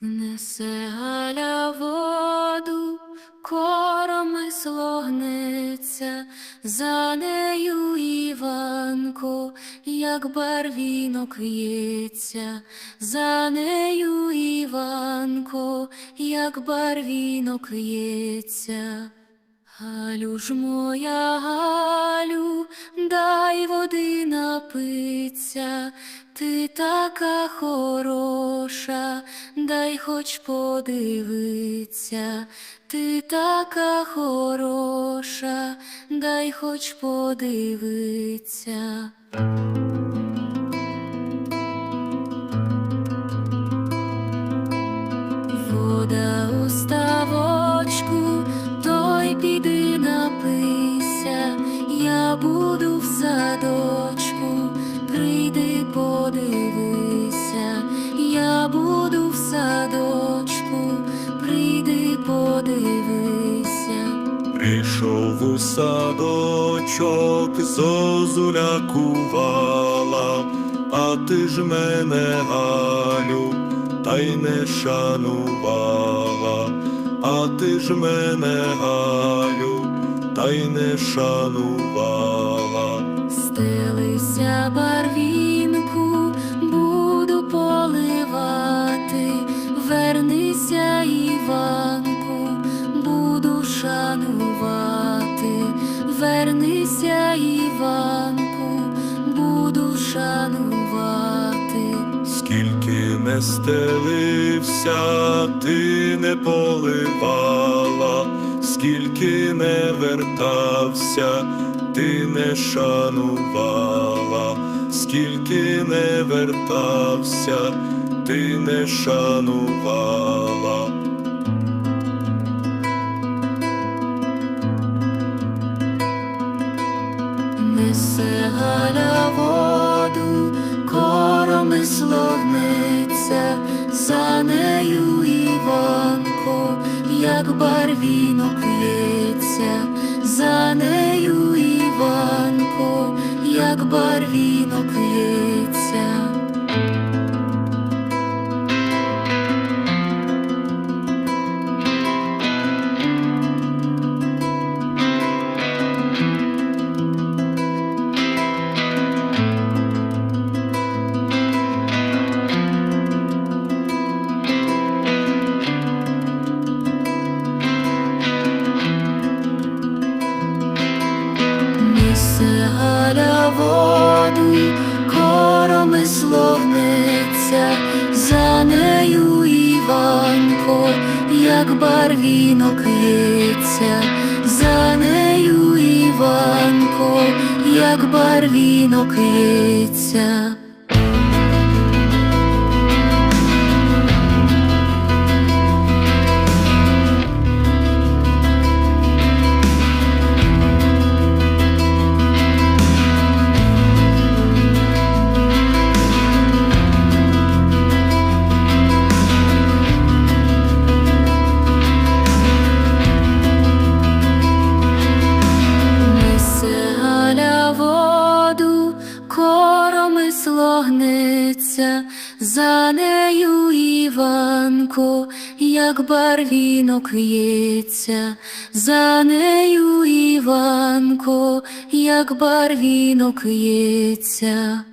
Несе Галя воду, коромисло гнеться, за нею Іванко, як барвінок в'ється, за нею Іванко, як барвінок в'ється. Галю ж моя Галю, дай води напиться, ти така хороша, дай хоч подивиться, ти така хороша, дай хоч подивиться. Садочку, прийди подивися. Прийшов у садочок, зозуля кувала, а ти ж мене, Галю, та й не шанувала, а ти ж мене, Галю, та й не шанувала. Стелися вернися, Іванку, буду шанувати. Скільки не стелився, ти не поливала, скільки не вертався, ти не шанувала, скільки не вертався, ти не шанувала. Галя воду, коромисло гнеться, за нею Іванко, як барвінок в'ється, за нею Іванко, як барвінок в'ється. Галя воду, коромисло гнеться, за нею Іванко, як барвінок в'ється, за нею Іванко, як барвінок гнеться, за нею Іванко, як барвінок в'ється, за нею Іванко, як барвінок в'ється.